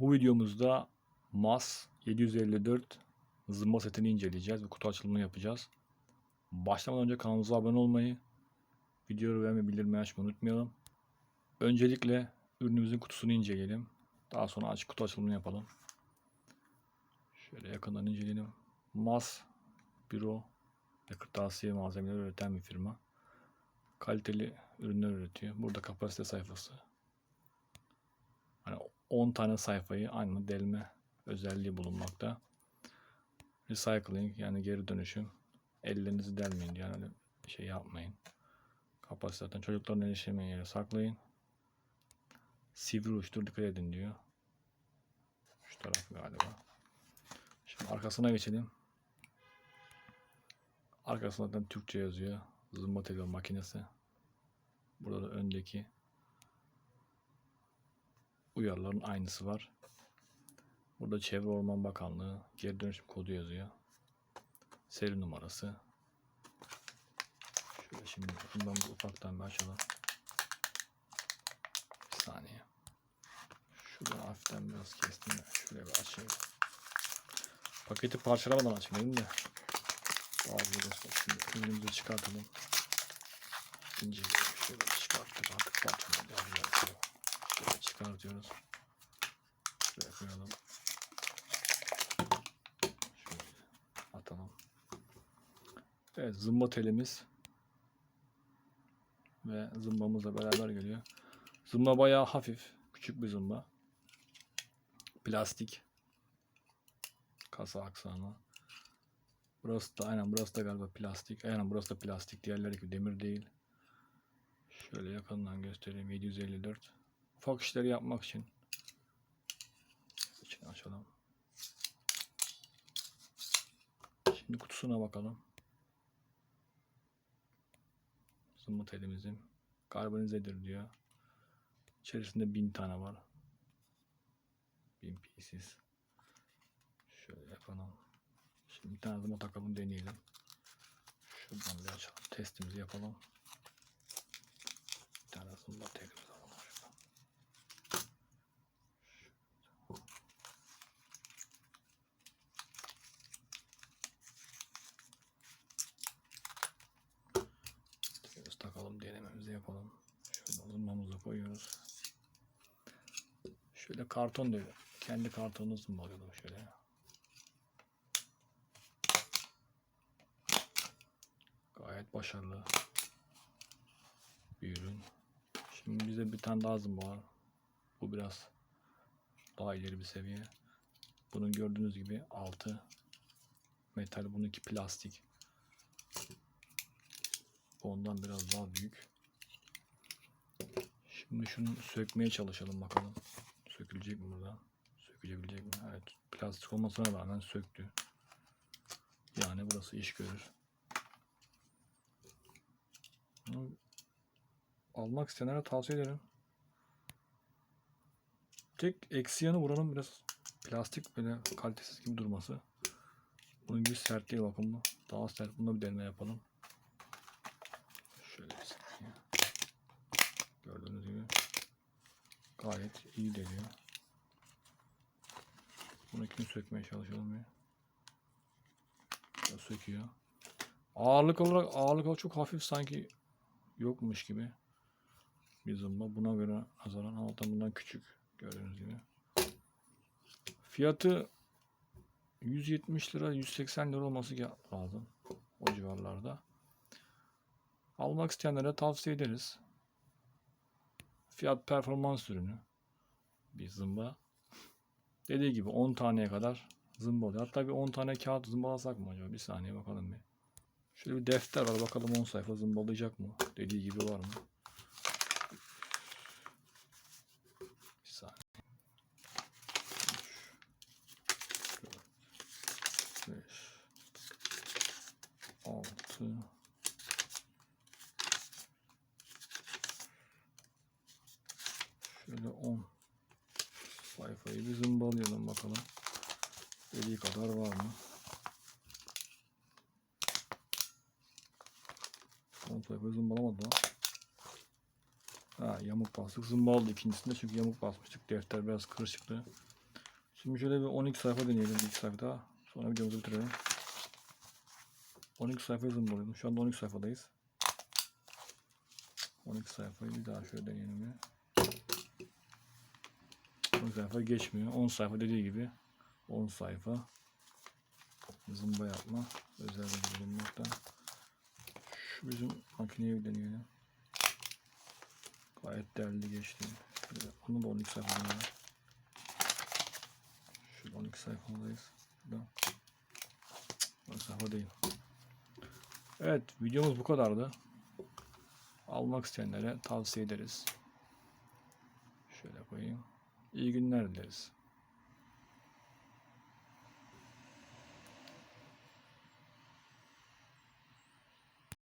Bu videomuzda MAS 754 zımba setini inceleyeceğiz ve kutu açılımını yapacağız. Başlamadan önce kanalımıza abone olmayı, videoyu beğenmeyi, bildirimleri açmayı unutmayalım. Öncelikle ürünümüzün kutusunu inceleyelim. Daha sonra aç kutu açılımını yapalım. Şöyle yakından inceleyelim. MAS Büro ve kırtasiye malzemeleri üreten bir firma. Kaliteli ürünler üretiyor. Burada kapasite sayfası. Hani 10 tane sayfayı aynı delme özelliği bulunmakta. Recycling yani geri dönüşüm. Ellerinizi delmeyin yani şey yapmayın. Kapasite zaten çocukların erişemeyen yere saklayın. Sivri uçtur dikkat edin diyor. Şu taraf galiba. Şimdi arkasına geçelim. Arkasında zaten Türkçe yazıyor. Zımba telefon makinesi. Burada da öndeki uyarıların aynısı var. Burada Çevre Orman Bakanlığı geri dönüşüm kodu yazıyor. Seri numarası. Şöyle şimdi bundan ufaktan bir açalım. Bir saniye. Şuradan hafiften biraz kestim de şöyle bir açayım. Paketi parçalamadan açmayayım da. Bazı dostlar şimdi ürünümüzü çıkartalım. İnceleyelim. Şöyle çıkarttık. Artık parçalamayı çıkartıyoruz. Şöyle koyalım. Şöyle atalım. Evet zımba telimiz. Ve zımbamızla beraber geliyor. Zımba bayağı hafif. Küçük bir zımba. Plastik. Kasa aksanı. Burası da aynen burası da galiba plastik. Aynen burası da plastik. Diğerleri gibi demir değil. Şöyle yakından göstereyim. 754. Ufak işleri yapmak için. İçini açalım. Şimdi kutusuna bakalım. Zımbıt elimizin. Karbonizedir diyor. İçerisinde bin tane var. Bin pieces. Şöyle yapalım. Şimdi bir tane zımbıt takalım deneyelim. Şuradan bir açalım. Testimizi yapalım. Bir tane zımbıt elimizi alalım şuradan. Şöyle takalım denememizi yapalım. Şöyle zımbamızı koyuyoruz. Şöyle karton diyor. Kendi kartonunu zımbalıyordum şöyle. Gayet başarılı bir ürün. Şimdi bize bir tane daha zımba var. Bu biraz daha ileri bir seviye. Bunun gördüğünüz gibi altı metal, bununki plastik. Ondan biraz daha büyük. Şimdi şunu sökmeye çalışalım bakalım. Sökülecek mi buradan? Sökülebilecek mi? Evet. Plastik olmasına rağmen söktü. Yani burası iş görür. Bunu almak isteyenlere tavsiye ederim. Tek eksi yanı buranın biraz plastik böyle kalitesiz gibi durması. Bunun gibi sertliği bakın bu. Daha sert. Bunda bir deneme yapalım. Şöyle bir saniye. Gördüğünüz gibi gayet iyi deliyor. Bunakini sökmeye çalışalım bir. Biraz söküyor. Ağırlık olarak ağırlık olarak çok hafif sanki yokmuş gibi bir zımba. Buna göre nazaran alttan bundan küçük gördüğünüz gibi. Fiyatı 170 lira 180 lira olması lazım. O civarlarda. Almak isteyenlere tavsiye ederiz. Fiyat performans ürünü. Bir zımba. Dediği gibi 10 taneye kadar zımba oluyor. Hatta bir 10 tane kağıt zımbalasak mı acaba? Bir saniye bakalım bir. Şöyle bir defter var. Bakalım 10 sayfa zımbalayacak mı? Dediği gibi var mı? Bir saniye. 5 6 Şöyle 10 sayfayı bir zımbalayalım bakalım. Dediği kadar var mı? 10 sayfayı zımbalamadı lan. Ha yamuk bastık. Zımba oldu ikincisinde çünkü yamuk basmıştık. Defter biraz kırışıktı. Şimdi şöyle bir 12 sayfa deneyelim ilk sayfa daha. Sonra videomuzu bitirelim. 12 sayfayı zımbalıyordum. Şu anda 12 sayfadayız. 12 sayfayı bir daha şöyle deneyelim ya. 12 sayfa geçmiyor. 10 sayfa dediği gibi 10 sayfa zımba yapma. Özel bir bulunmakta. Şu bizim makineye bir deneyelim. Gayet değerli geçti. Onu da 12 sayfa deneyelim. Şu 12 sayfadayız. Şurada. 12 sayfa değil. Evet videomuz bu kadardı. Almak isteyenlere tavsiye ederiz. Şöyle koyayım. になるんです。